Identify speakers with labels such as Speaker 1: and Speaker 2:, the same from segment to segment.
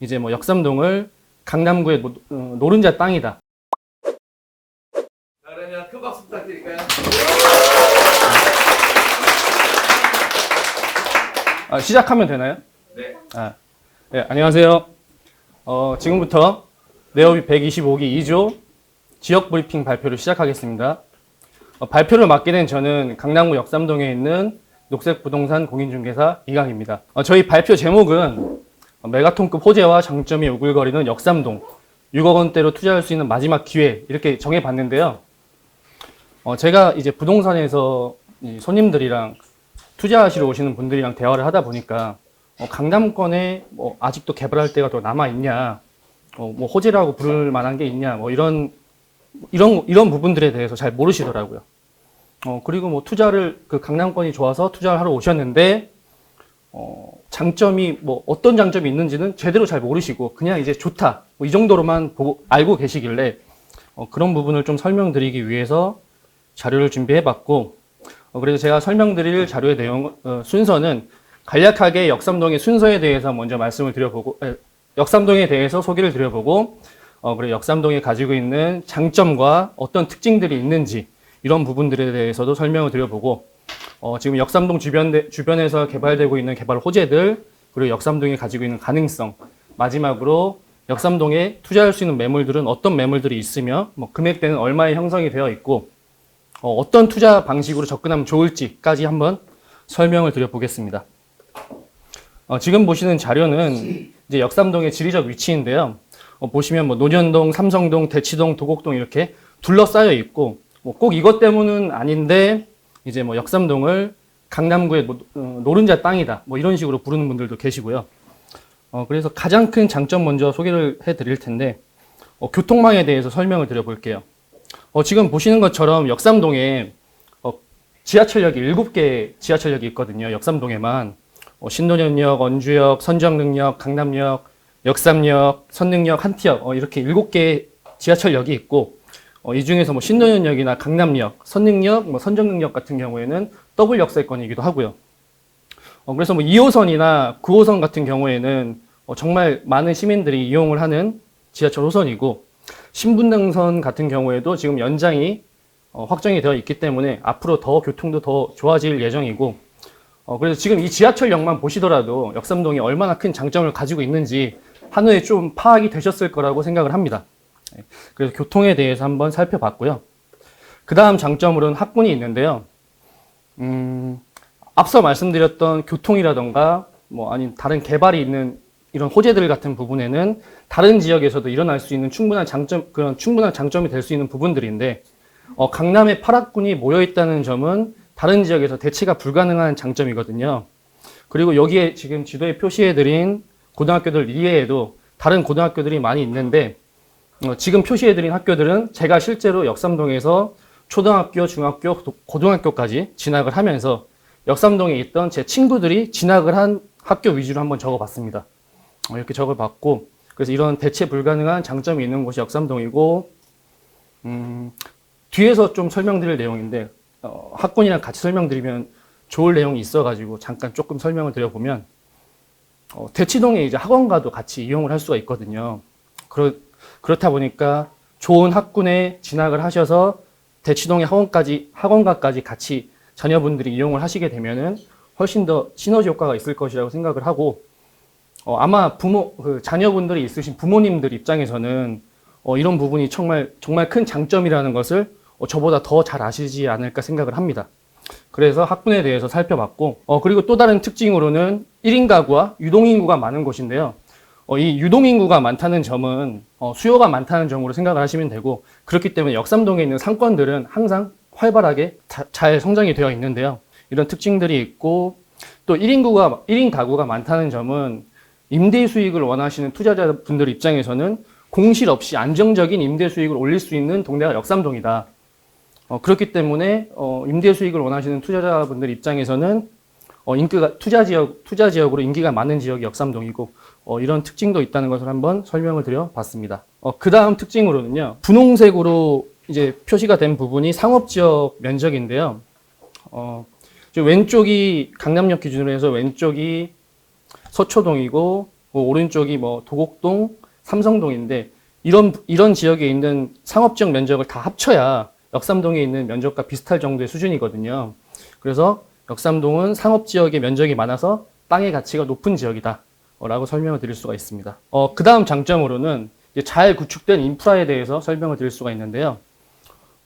Speaker 1: 이제 뭐 역삼동을 강남구의 노- 어, 노른자 땅이다.
Speaker 2: 자, 그러면 큰 박수 부탁드릴까요?
Speaker 1: 아, 시작하면 되나요?
Speaker 2: 네.
Speaker 1: 아, 네, 안녕하세요. 어, 지금부터 네오비 125기 2조 지역 브리핑 발표를 시작하겠습니다. 어, 발표를 맡게 된 저는 강남구 역삼동에 있는 녹색 부동산 공인중개사 이강입니다. 어, 저희 발표 제목은 어, 메가톤급 호재와 장점이 우글거리는 역삼동 6억 원대로 투자할 수 있는 마지막 기회 이렇게 정해봤는데요. 어, 제가 이제 부동산에서 이 손님들이랑 투자하시러 오시는 분들이랑 대화를 하다 보니까 어, 강남권에 뭐 아직도 개발할 때가 더 남아 있냐, 어, 뭐 호재라고 부를 만한 게 있냐, 뭐 이런 이런 이런 부분들에 대해서 잘 모르시더라고요. 어, 그리고 뭐 투자를 그 강남권이 좋아서 투자를 하러 오셨는데 어, 장점이 뭐 어떤 장점이 있는지는 제대로 잘 모르시고 그냥 이제 좋다. 뭐 이 정도로만 보고 알고 계시길래 어, 그런 부분을 좀 설명드리기 위해서 자료를 준비해봤고 어, 그래서 제가 설명드릴 자료의 내용 어, 순서는 간략하게 역삼동의 순서에 대해서 먼저 말씀을 드려보고 에, 역삼동에 대해서 소개를 드려보고 어, 그리고 역삼동이 가지고 있는 장점과 어떤 특징들이 있는지 이런 부분들에 대해서도 설명을 드려보고 어, 지금 역삼동 주변 주변에서 개발되고 있는 개발 호재들 그리고 역삼동이 가지고 있는 가능성 마지막으로 역삼동에 투자할 수 있는 매물들은 어떤 매물들이 있으며 뭐 금액대는 얼마에 형성이 되어 있고 어, 어떤 투자 방식으로 접근하면 좋을지까지 한번 설명을 드려보겠습니다. 어, 지금 보시는 자료는 이제 역삼동의 지리적 위치인데요. 어, 보시면 뭐 논현동, 삼성동, 대치동, 도곡동 이렇게 둘러싸여 있고 뭐 꼭 이것 때문은 아닌데 이제 뭐 역삼동을 강남구의 노- 어, 노른자 땅이다 뭐 이런 식으로 부르는 분들도 계시고요. 어, 그래서 가장 큰 장점 먼저 소개를 해드릴 텐데 어, 교통망에 대해서 설명을 드려볼게요. 어, 지금 보시는 것처럼 역삼동에 어, 지하철역이 7개 지하철역이 있거든요. 역삼동에만 어, 신논현역, 언주역, 선정릉역, 강남역, 역삼역, 선릉역, 한티역 어, 이렇게 7개 지하철역이 있고 어, 이 중에서 뭐 신논현역이나 강남역, 선릉역, 뭐 선정릉역 같은 경우에는 더블 역세권이기도 하고요. 어, 그래서 뭐 2호선이나 9호선 같은 경우에는 어, 정말 많은 시민들이 이용을 하는 지하철 호선이고 신분당선 같은 경우에도 지금 연장이 어, 확정이 되어 있기 때문에 앞으로 더 교통도 더 좋아질 예정이고 어, 그래서 지금 이 지하철역만 보시더라도 역삼동이 얼마나 큰 장점을 가지고 있는지 한눈에 좀 파악이 되셨을 거라고 생각을 합니다. 네, 그래서 교통에 대해서 한번 살펴봤고요. 그 다음 장점으로는 학군이 있는데요. 음, 앞서 말씀드렸던 교통이라던가 뭐 아닌 다른 개발이 있는 이런 호재들 같은 부분에는 다른 지역에서도 일어날 수 있는 충분한 장점 그런 충분한 장점이 될 수 있는 부분들인데 어, 강남에 8학군이 모여 있다는 점은 다른 지역에서 대체가 불가능한 장점이거든요. 그리고 여기에 지금 지도에 표시해드린 고등학교들 이외에도 다른 고등학교들이 많이 있는데 어, 지금 표시해드린 학교들은 제가 실제로 역삼동에서 초등학교, 중학교, 도- 고등학교까지 진학을 하면서 역삼동에 있던 제 친구들이 진학을 한 학교 위주로 한번 적어봤습니다. 어, 이렇게 적어봤고 그래서 이런 대체 불가능한 장점이 있는 곳이 역삼동이고 음, 뒤에서 좀 설명드릴 내용인데 어, 학군이랑 같이 설명드리면 좋을 내용이 있어가지고 잠깐 조금 설명을 드려보면 어, 대치동에 이제 학원가도 같이 이용을 할 수가 있거든요. 그렇, 그렇다 보니까 좋은 학군에 진학을 하셔서 대치동의 학원까지 학원가까지 같이 자녀분들이 이용을 하시게 되면은 훨씬 더 시너지 효과가 있을 것이라고 생각을 하고 어, 아마 부모 그 자녀분들이 있으신 부모님들 입장에서는 어, 이런 부분이 정말 정말 큰 장점이라는 것을 어, 저보다 더 잘 아시지 않을까 생각을 합니다. 그래서 학군에 대해서 살펴봤고 어, 그리고 또 다른 특징으로는 1인 가구와 유동 인구가 많은 곳인데요. 어, 이 유동인구가 많다는 점은 어, 수요가 많다는 점으로 생각을 하시면 되고 그렇기 때문에 역삼동에 있는 상권들은 항상 활발하게 자- 잘 성장이 되어 있는데요. 이런 특징들이 있고 또 1인구가 1인 가구가 많다는 점은 임대 수익을 원하시는 투자자분들 입장에서는 공실 없이 안정적인 임대 수익을 올릴 수 있는 동네가 역삼동이다. 어, 그렇기 때문에 어, 임대 수익을 원하시는 투자자분들 입장에서는 어, 인기가 투자 지역 투자 지역으로 인기가 많은 지역이 역삼동이고 어, 이런 특징도 있다는 것을 한번 설명을 드려봤습니다. 어, 그 다음 특징으로는요 분홍색으로 이제 표시가 된 부분이 상업 지역 면적인데요. 어, 저 왼쪽이 강남역 기준으로 해서 왼쪽이 서초동이고 뭐 오른쪽이 뭐 도곡동, 삼성동인데 이런 이런 지역에 있는 상업 지역 면적을 다 합쳐야 역삼동에 있는 면적과 비슷할 정도의 수준이거든요. 그래서 역삼동은 상업 지역의 면적이 많아서 땅의 가치가 높은 지역이다. 라고 설명을 드릴 수가 있습니다. 어, 그 다음 장점으로는 잘 구축된 인프라에 대해서 설명을 드릴 수가 있는데요.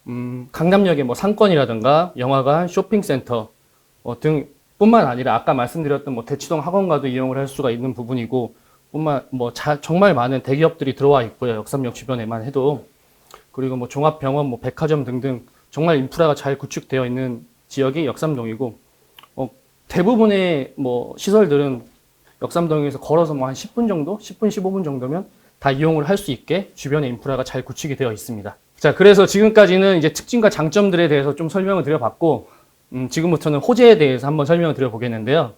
Speaker 1: 음, 강남역의 뭐 상권이라든가 영화관, 쇼핑센터 어, 등 뿐만 아니라 아까 말씀드렸던 뭐 대치동 학원과도 이용을 할 수가 있는 부분이고 뿐만 뭐 자, 정말 많은 대기업들이 들어와 있고요. 역삼역 주변에만 해도 그리고 뭐 종합병원, 뭐 백화점 등등 정말 인프라가 잘 구축되어 있는 지역이 역삼동이고 어, 대부분의 뭐 시설들은 역삼동에서 걸어서 뭐 한 10분 정도, 10분, 15분 정도면 다 이용을 할 수 있게 주변의 인프라가 잘 구축이 되어 있습니다. 자, 그래서 지금까지는 이제 특징과 장점들에 대해서 좀 설명을 드려봤고, 음, 지금부터는 호재에 대해서 한번 설명을 드려보겠는데요.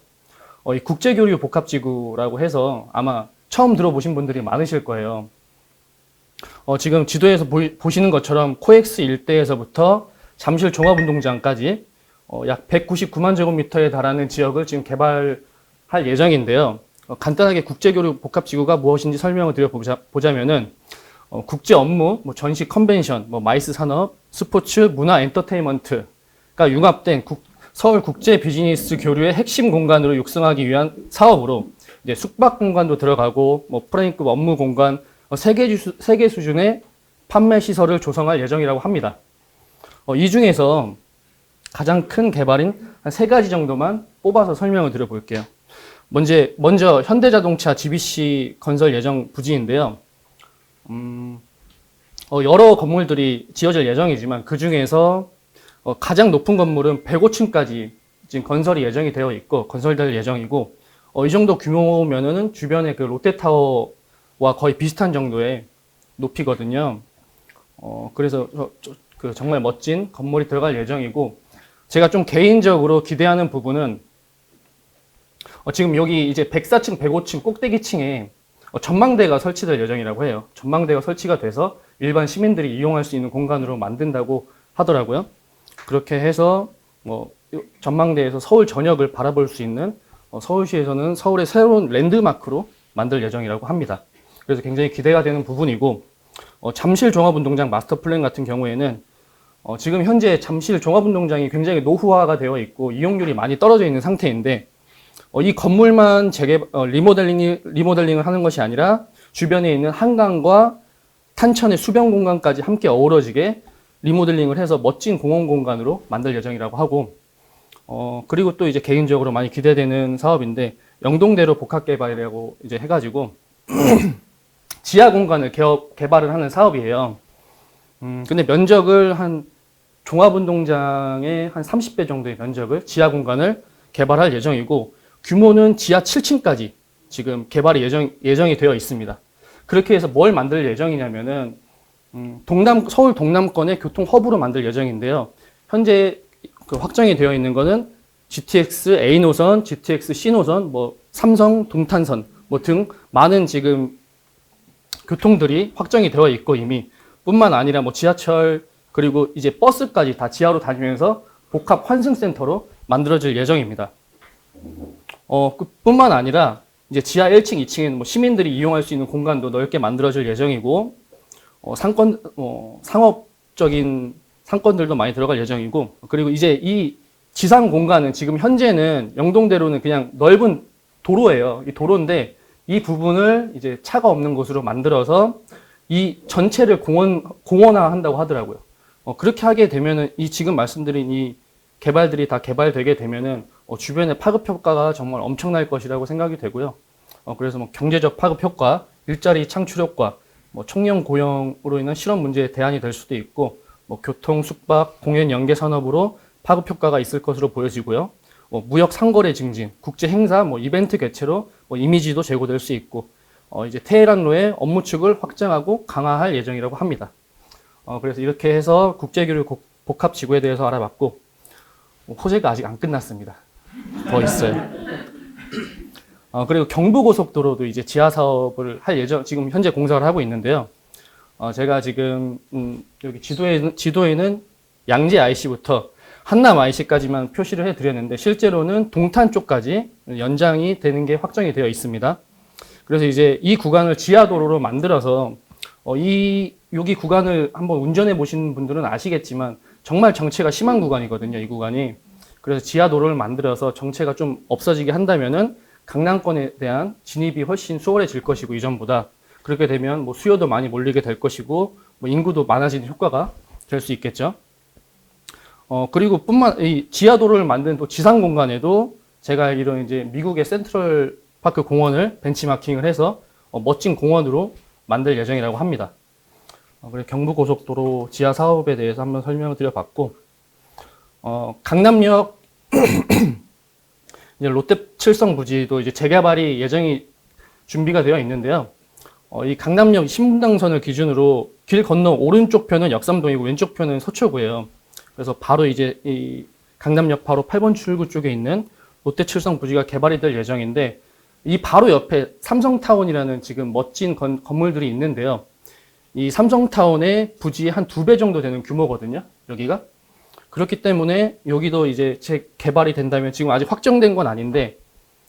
Speaker 1: 어, 이 국제교류 복합지구라고 해서 아마 처음 들어보신 분들이 많으실 거예요. 어, 지금 지도에서 보, 시는 것처럼 코엑스 일대에서부터 잠실 종합운동장까지 어, 약 199만 제곱미터에 달하는 지역을 지금 개발 할 예정인데요. 어, 간단하게 국제교류 복합지구가 무엇인지 설명을 드려보자면은 어, 국제 업무, 뭐 전시 컨벤션, 뭐 마이스 산업, 스포츠, 문화 엔터테인먼트가 융합된 국- 서울 국제 비즈니스 교류의 핵심 공간으로 육성하기 위한 사업으로 이제 숙박 공간도 들어가고 뭐 프레임급 업무 공간, 어, 세계, 주, 세계 수준의 판매 시설을 조성할 예정이라고 합니다. 어, 이 중에서 가장 큰 개발인 한 세 가지 정도만 뽑아서 설명을 드려볼게요. 먼저, 먼저 현대자동차 GBC 건설 예정 부지인데요. 음, 어, 여러 건물들이 지어질 예정이지만 그 중에서 어, 가장 높은 건물은 105층까지 지금 건설이 예정이 되어 있고 건설될 예정이고 어, 이 정도 규모면은 주변에 그 롯데타워와 거의 비슷한 정도의 높이거든요. 어, 그래서 저- 저- 그 정말 멋진 건물이 들어갈 예정이고 제가 좀 개인적으로 기대하는 부분은 어, 지금 여기 이제 104층, 105층 꼭대기층에 어, 전망대가 설치될 예정이라고 해요. 전망대가 설치가 돼서 일반 시민들이 이용할 수 있는 공간으로 만든다고 하더라고요. 그렇게 해서 뭐 전망대에서 서울 전역을 바라볼 수 있는 어, 서울시에서는 서울의 새로운 랜드마크로 만들 예정이라고 합니다. 그래서 굉장히 기대가 되는 부분이고 어, 잠실 종합운동장 마스터 플랜 같은 경우에는 어, 지금 현재 잠실 종합운동장이 굉장히 노후화가 되어 있고 이용률이 많이 떨어져 있는 상태인데 어, 이 건물만 재개 어, 리모델링이 리모델링을 하는 것이 아니라 주변에 있는 한강과 탄천의 수변 공간까지 함께 어우러지게 리모델링을 해서 멋진 공원 공간으로 만들 예정이라고 하고 어 그리고 또 이제 개인적으로 많이 기대되는 사업인데 영동대로 복합 개발이라고 이제 해가지고 지하 공간을 개업, 개발을 하는 사업이에요. 음 근데 면적을 한 종합운동장의 한 30배 정도의 면적을 지하 공간을 개발할 예정이고 규모는 지하 7층까지 지금 개발이 예정, 예정이 되어 있습니다. 그렇게 해서 뭘 만들 예정이냐면은 음, 동남 서울 동남권의 교통 허브로 만들 예정인데요. 현재 그 확정이 되어 있는 거는 GTX A 노선, GTX C 노선, 뭐 삼성 동탄선 뭐 등 많은 지금 교통들이 확정이 되어 있고 이미 뿐만 아니라 뭐 지하철 그리고 이제 버스까지 다 지하로 다니면서 복합 환승센터로 만들어질 예정입니다. 어, 그 뿐만 아니라 이제 지하 1층, 2층에는 뭐 시민들이 이용할 수 있는 공간도 넓게 만들어질 예정이고 어, 상권, 어, 상업적인 상권들도 많이 들어갈 예정이고, 그리고 이제 이 지상 공간은 지금 현재는 영동대로는 그냥 넓은 도로예요. 이 도로인데 이 부분을 이제 차가 없는 곳으로 만들어서 이 전체를 공원, 공원화 한다고 하더라고요. 어, 그렇게 하게 되면은 이 지금 말씀드린 이 개발들이 다 개발되게 되면은 어, 주변의 파급 효과가 정말 엄청날 것이라고 생각이 되고요. 어, 그래서 뭐 경제적 파급 효과, 일자리 창출 효과, 뭐 청년 고용으로 인한 실업 문제의 대안이 될 수도 있고 뭐 교통, 숙박, 공연 연계 산업으로 파급 효과가 있을 것으로 보여지고요. 뭐 무역 상거래 증진, 국제 행사, 뭐 이벤트 개최로 뭐 이미지도 제고될 수 있고 어, 이제 테헤란로의 업무 축을 확장하고 강화할 예정이라고 합니다. 어, 그래서 이렇게 해서 국제교류 고- 복합 지구에 대해서 알아봤고 뭐 호재가 아직 안 끝났습니다. 더 있어요. 어, 그리고 경부고속도로도 이제 지하 사업을 할 예정, 지금 현재 공사를 하고 있는데요. 어, 제가 지금, 음, 여기 지도에, 지도에는 양재 IC부터 한남 IC까지만 표시를 해 드렸는데, 실제로는 동탄 쪽까지 연장이 되는 게 확정이 되어 있습니다. 그래서 이제 이 구간을 지하 도로로 만들어서 어, 이 여기 구간을 한번 운전해 보신 분들은 아시겠지만 정말 정체가 심한 구간이거든요. 이 구간이. 그래서 지하 도로를 만들어서 정체가 좀 없어지게 한다면은 강남권에 대한 진입이 훨씬 수월해질 것이고 이전보다 그렇게 되면 뭐 수요도 많이 몰리게 될 것이고 뭐 인구도 많아지는 효과가 될 수 있겠죠. 어 그리고 뿐만 이 지하 도로를 만든 또 지상 공간에도 제가 알기로는 이제 미국의 센트럴 파크 공원을 벤치마킹을 해서 어, 멋진 공원으로 만들 예정이라고 합니다. 어, 그리고 경부고속도로 지하 사업에 대해서 한번 설명을 드려봤고, 어, 강남역 이제 롯데 칠성 부지도 이제 재개발이 예정이 준비가 되어 있는데요. 어, 이 강남역 신분당선을 기준으로 길 건너 오른쪽 편은 역삼동이고 왼쪽 편은 서초구예요. 그래서 바로 이제 이 강남역 바로 8번 출구 쪽에 있는 롯데 칠성 부지가 개발이 될 예정인데 이 바로 옆에 삼성타운이라는 지금 멋진 건, 건물들이 있는데요. 이 삼성타운의 부지 한두 배 정도 되는 규모거든요. 여기가. 그렇기 때문에 여기도 이제 재 개발이 된다면 지금 아직 확정된 건 아닌데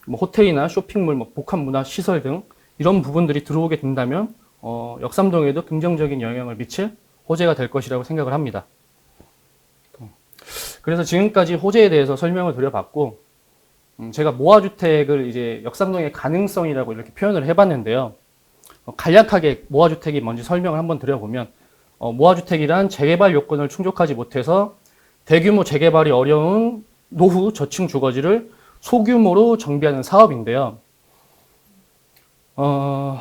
Speaker 1: 뭐 호텔이나 쇼핑몰, 뭐 복합문화 시설 등 이런 부분들이 들어오게 된다면 어, 역삼동에도 긍정적인 영향을 미칠 호재가 될 것이라고 생각을 합니다. 그래서 지금까지 호재에 대해서 설명을 드려봤고 음, 제가 모아주택을 이제 역삼동의 가능성이라고 이렇게 표현을 해봤는데요. 어, 간략하게 모아주택이 뭔지 설명을 한번 드려보면 어, 모아주택이란 재개발 요건을 충족하지 못해서 대규모 재개발이 어려운 노후 저층 주거지를 소규모로 정비하는 사업인데요. 어,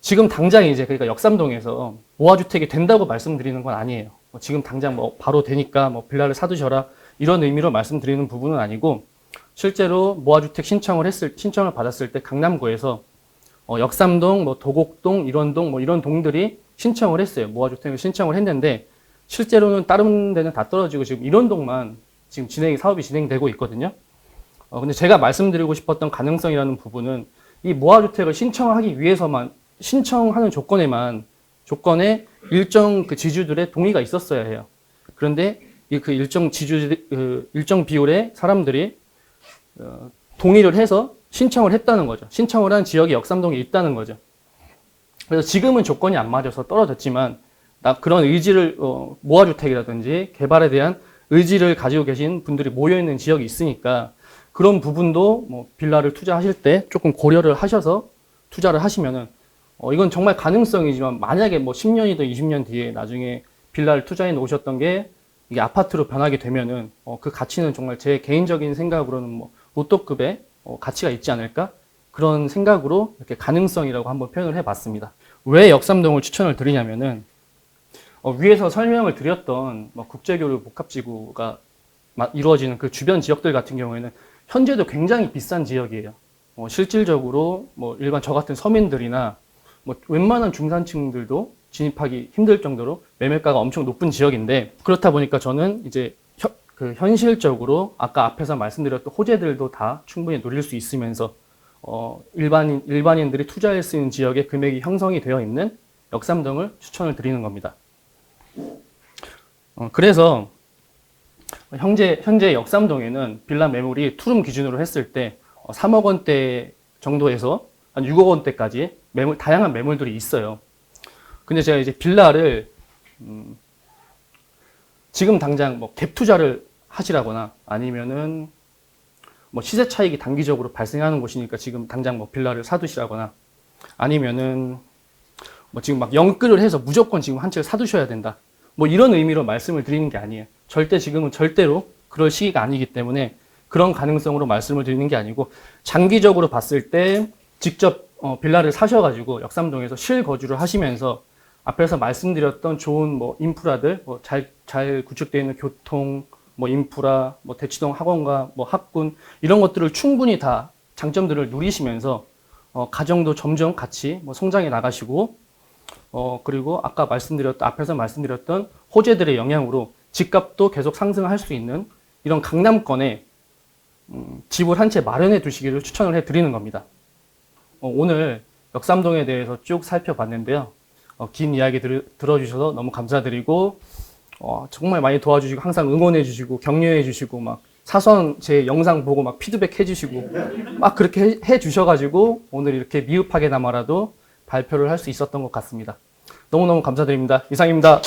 Speaker 1: 지금 당장 이제 그러니까 역삼동에서 모아주택이 된다고 말씀드리는 건 아니에요. 뭐 지금 당장 뭐 바로 되니까 뭐 빌라를 사두셔라 이런 의미로 말씀드리는 부분은 아니고 실제로 모아주택 신청을 했을 신청을 받았을 때 강남구에서 어, 역삼동, 뭐 도곡동, 일원동 뭐 이런 동들이 신청을 했어요. 모아주택을 신청을 했는데 실제로는 다른 데는 다 떨어지고 지금 일원동만 지금 진행 사업이 진행되고 있거든요. 어, 근데 제가 말씀드리고 싶었던 가능성이라는 부분은 이 모아주택을 신청하기 위해서만 신청하는 조건에만 조건에 일정 그 지주들의 동의가 있었어야 해요. 그런데 이 그 일정 지주 그 일정 비율의 사람들이 어, 동의를 해서 신청을 했다는 거죠. 신청을 한 지역이 역삼동에 있다는 거죠. 그래서 지금은 조건이 안 맞아서 떨어졌지만 나 그런 의지를 어, 모아주택이라든지 개발에 대한 의지를 가지고 계신 분들이 모여 있는 지역이 있으니까 그런 부분도 뭐 빌라를 투자하실 때 조금 고려를 하셔서 투자를 하시면은 어, 이건 정말 가능성이지만 만약에 뭐 10년이든 20년 뒤에 나중에 빌라를 투자해 놓으셨던 게 이게 아파트로 변하게 되면은 어, 그 가치는 정말 제 개인적인 생각으로는 뭐 로또급의 어, 가치가 있지 않을까 그런 생각으로 이렇게 가능성이라고 한번 표현을 해봤습니다. 왜 역삼동을 추천을 드리냐면은 어, 위에서 설명을 드렸던 뭐 국제교류 복합지구가 마- 이루어지는 그 주변 지역들 같은 경우에는 현재도 굉장히 비싼 지역이에요. 어, 실질적으로 뭐 일반 저 같은 서민들이나 뭐 웬만한 중산층들도 진입하기 힘들 정도로 매매가가 엄청 높은 지역인데 그렇다 보니까 저는 이제 현, 그 현실적으로 아까 앞에서 말씀드렸던 호재들도 다 충분히 누릴 수 있으면서 어, 일반인 일반인들이 투자할 수 있는 지역의 금액이 형성이 되어 있는 역삼동을 추천을 드리는 겁니다. 어, 그래서 현재 현재 역삼동에는 빌라 매물이 투룸 기준으로 했을 때 어, 3억 원대 정도에서 한 6억 원대까지 매물 다양한 매물들이 있어요. 근데 제가 이제 빌라를 음, 지금 당장 뭐 갭 투자를 하시라거나 아니면은 뭐 시세 차익이 단기적으로 발생하는 곳이니까 지금 당장 뭐 빌라를 사두시라거나 아니면은 뭐 지금 막 영끌을 해서 무조건 지금 한 채를 사두셔야 된다. 뭐 이런 의미로 말씀을 드리는 게 아니에요. 절대 지금은 절대로 그럴 시기가 아니기 때문에 그런 가능성으로 말씀을 드리는 게 아니고 장기적으로 봤을 때 직접 어, 빌라를 사셔가지고 역삼동에서 실거주를 하시면서 앞에서 말씀드렸던 좋은 뭐 인프라들 뭐 잘 잘 구축되어 있는 교통 뭐 인프라 뭐 대치동 학원과 뭐 학군 이런 것들을 충분히 다 장점들을 누리시면서 어, 가정도 점점 같이 뭐 성장해 나가시고 어, 그리고 아까 말씀드렸던, 앞에서 말씀드렸던 호재들의 영향으로 집값도 계속 상승할 수 있는 이런 강남권에 음, 집을 한 채 마련해 두시기를 추천을 해 드리는 겁니다. 어, 오늘 역삼동에 대해서 쭉 살펴봤는데요. 어, 긴 이야기 들, 들어주셔서 너무 감사드리고, 어, 정말 많이 도와주시고, 항상 응원해 주시고, 격려해 주시고, 막 사소한 제 영상 보고 막 피드백 해 주시고 막 그렇게 해, 해 주셔가지고 오늘 이렇게 미흡하게나마라도 발표를 할 수 있었던 것 같습니다. 너무너무 감사드립니다. 이상입니다.